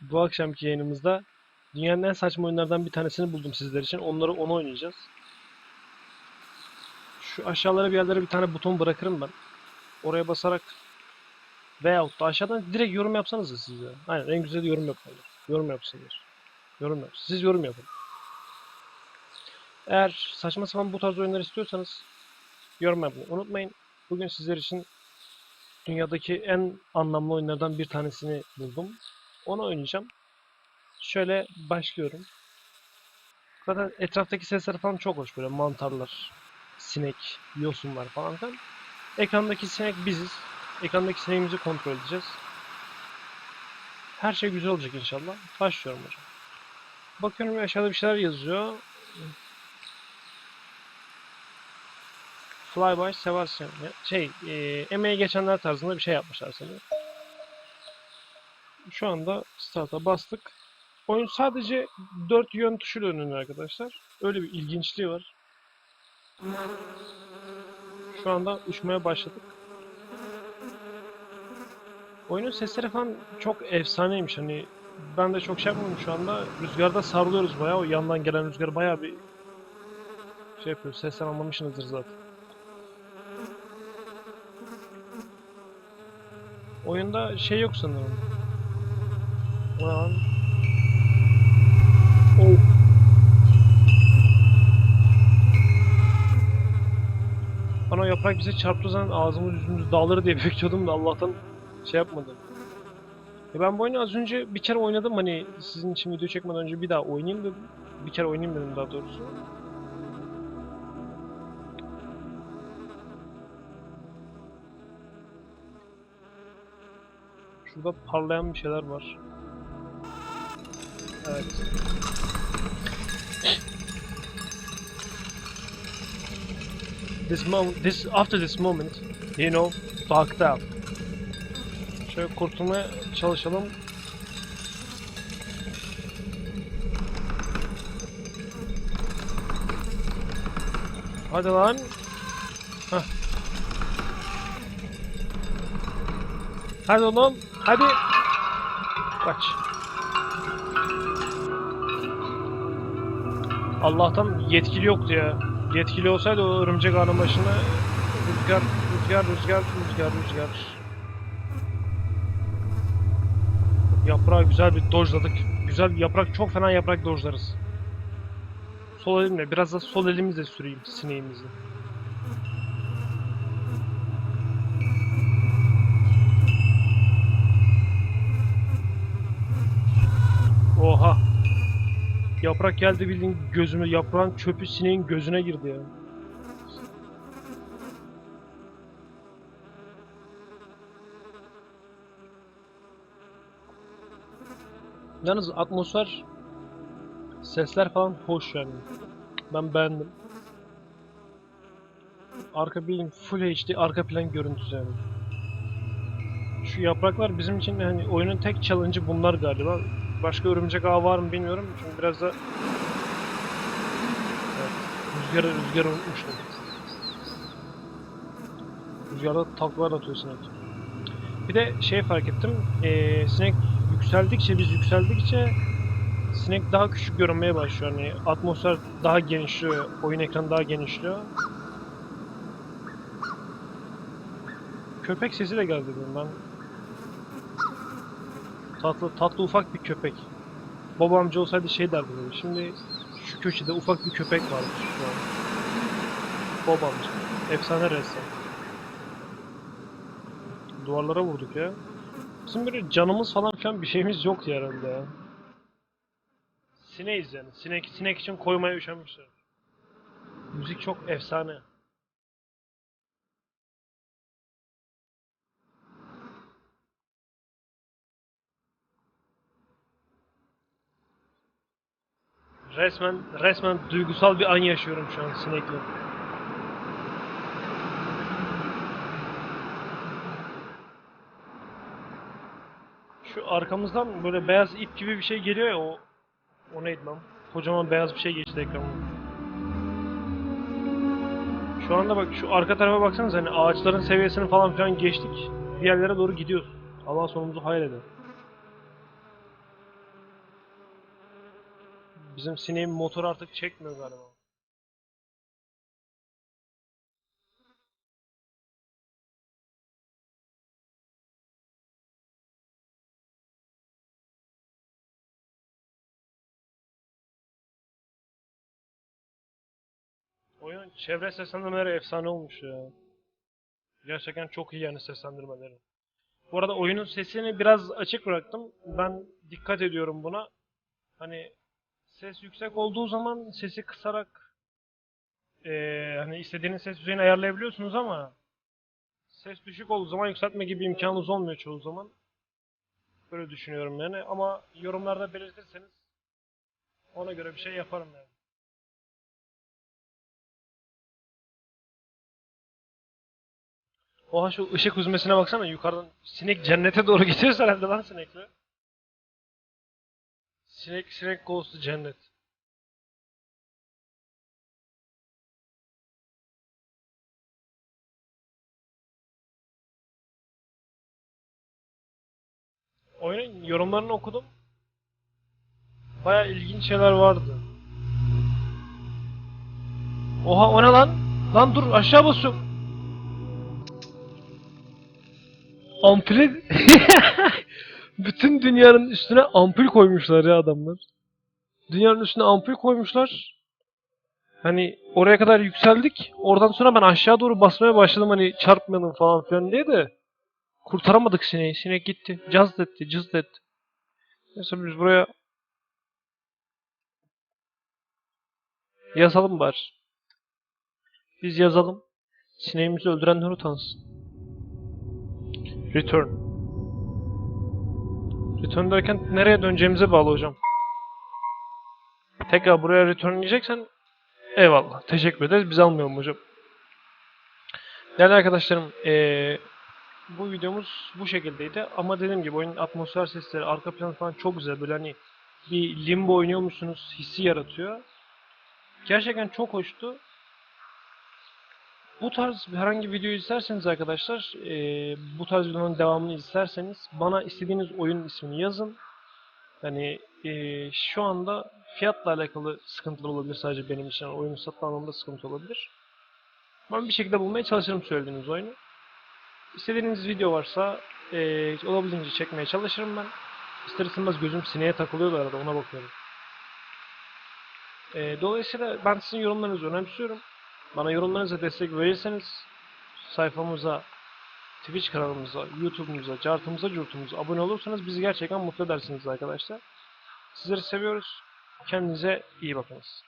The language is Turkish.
bu akşamki yayınımızda dünyanın en saçma oyunlardan bir tanesini buldum sizler için. Onları onu oynayacağız. Şu aşağılara bir yerlere bir tane buton bırakırım ben. Oraya basarak veyahut da aşağıdan direkt yorum yapsanız da siz ya. Aynen en güzel yorum yapmalılar. Yorum yapsınlar. Yorum yapsın. Siz yorum yapın. Eğer saçma sapan bu tarz oyunlar istiyorsanız yorum yapmayı unutmayın. Bugün sizler için dünyadaki en anlamlı oyunlardan bir tanesini buldum. Onu oynayacağım. Şöyle başlıyorum. Zaten etraftaki sesler falan çok hoş böyle mantarlar, sinek, yosunlar falan filan. Ekrandaki sinek biziz. Ekrandaki sineğimizi kontrol edeceğiz. Her şey güzel olacak inşallah. Başlıyorum hocam. Bakıyorum aşağıda bir şeyler yazıyor. Flyby seversin. Ya- Şey, e, emeği geçenler tarzında bir şey yapmışlar sanırım. Şu anda start'a bastık. Oyun sadece 4 yön tuşuyla önünde arkadaşlar. Öyle bir ilginçliği var. Şu anda uçmaya başladık. Oyunun sesleri falan çok efsaneymiş. Hani ben de çok şey yapmadım şu anda. Rüzgarda sarılıyoruz bayağı. O yandan gelen rüzgar bayağı bir şey yapıyor. Sesten anlamışsınızdır zaten. Oyunda şey yok sanırım. Lan? Oh. Bana o yaprak bize çarptığı zaman ağzımız yüzümüz dağılır diye bekliyordum da Allah'tan şey yapmadı. Ya ben bu oyunu az önce bir kere oynadım hani sizin için video çekmeden önce bir daha oynayayım dedim. Bir kere oynayayım dedim daha doğrusu. Şurada parlayan bir şeyler var. Evet. This moment, this after this moment, you know, fucked up. Şöyle kurtulmaya çalışalım. Hadi lan. Hah. Hadi oğlum. Hadi. Kaç. Allah'tan yetkili yoktu ya. Yetkili olsaydı o örümcek ağının başına rüzgar, rüzgar, rüzgar, rüzgar, rüzgar. Yaprağı güzel bir dojladık. Güzel bir yaprak, çok fena yaprak dojlarız. Sol elimle, biraz da sol elimizle süreyim sineğimizi. Oha. Yaprak geldi bildiğin gözüme, yaprağın çöpü sineğin gözüne girdi ya. Yalnız atmosfer, sesler falan hoş yani. Ben beğendim. Arka bildiğin full HD arka plan görüntüsü yani. Şu yapraklar bizim için hani oyunun tek challenge'ı bunlar galiba. Başka örümcek ağı var mı bilmiyorum. Çünkü biraz da evet, rüzgarı rüzgarı unutmuştum. Rüzgarda taklalar atıyor sinek. Bir de şey fark ettim. eee, sinek yükseldikçe biz yükseldikçe sinek daha küçük görünmeye başlıyor. Hani atmosfer daha genişliyor. Oyun ekranı daha genişliyor. Köpek sesi de geldi ben. Tatlı tatlı ufak bir köpek. Baba amca olsaydı şey derdi böyle. Şimdi şu köşede ufak bir köpek varmış şu an. Baba amca. Efsane ressam. Duvarlara vurduk ya. Bizim böyle canımız falan filan bir şeyimiz yok herhalde ya. Sineğiz yani. Sinek, sinek için koymaya üşenmişler. Müzik çok efsane. Resmen resmen duygusal bir an yaşıyorum şu an sinekle. Şu arkamızdan böyle beyaz ip gibi bir şey geliyor ya o o neydi lan? Kocaman beyaz bir şey geçti ekranımda. Şu anda bak şu arka tarafa baksanız hani ağaçların seviyesini falan filan geçtik. Bir yerlere doğru gidiyoruz. Allah sonumuzu hayır eder. Bizim sineğin motoru artık çekmiyor galiba. Oyunun çevre seslendirmeleri efsane olmuş ya. Gerçekten çok iyi yani seslendirmeleri. Bu arada oyunun sesini biraz açık bıraktım. Ben dikkat ediyorum buna. Hani ses yüksek olduğu zaman sesi kısarak eee, hani istediğiniz ses düzeyini ayarlayabiliyorsunuz ama ses düşük olduğu zaman yükseltme gibi imkanınız olmuyor çoğu zaman. Böyle düşünüyorum yani ama yorumlarda belirtirseniz ona göre bir şey yaparım yani. Oha şu ışık hüzmesine baksana yukarıdan sinek cennete doğru gidiyorsa herhalde lan sinekle. Sinek sinek ghost'u cennet. Oyunun yorumlarını okudum. Baya ilginç şeyler vardı. Oha o ne lan? Lan dur aşağı basıyorum. Ampule... Bütün dünyanın üstüne ampul koymuşlar ya adamlar. Dünyanın üstüne ampul koymuşlar. Hani oraya kadar yükseldik. Oradan sonra ben aşağı doğru basmaya başladım hani çarpmayalım falan filan diye de kurtaramadık sineği. Sinek gitti. Caz etti, cız etti. Neyse biz buraya yazalım bari. Biz yazalım. Sineğimizi öldürenler utansın. Return. Return derken nereye döneceğimize bağlı hocam. Tekrar buraya return diyeceksen eyvallah. Teşekkür ederiz. Biz almayalım hocam. Değerli arkadaşlarım eee, bu videomuz bu şekildeydi. Ama dediğim gibi oyunun atmosfer sesleri, arka plan falan çok güzel. Böyle hani bir limbo oynuyormuşsunuz hissi yaratıyor. Gerçekten çok hoştu. Bu tarz herhangi bir video isterseniz arkadaşlar, eee, bu tarz videonun devamını isterseniz bana istediğiniz oyunun ismini yazın. Hani eee, şu anda fiyatla alakalı sıkıntılar olabilir sadece benim için. Yani oyunu satın almamda sıkıntı olabilir. Ben bir şekilde bulmaya çalışırım söylediğiniz oyunu. İstediğiniz video varsa eee olabildiğince çekmeye çalışırım ben. İster istemez gözüm sineğe takılıyor da arada ona bakıyorum. Eee, dolayısıyla ben sizin yorumlarınızı önemsiyorum. Bana yorumlarınızla destek verirseniz sayfamıza, Twitch kanalımıza, YouTube'umuza, cartımıza, curtumuza abone olursanız bizi gerçekten mutlu edersiniz arkadaşlar. Sizleri seviyoruz. Kendinize iyi bakınız.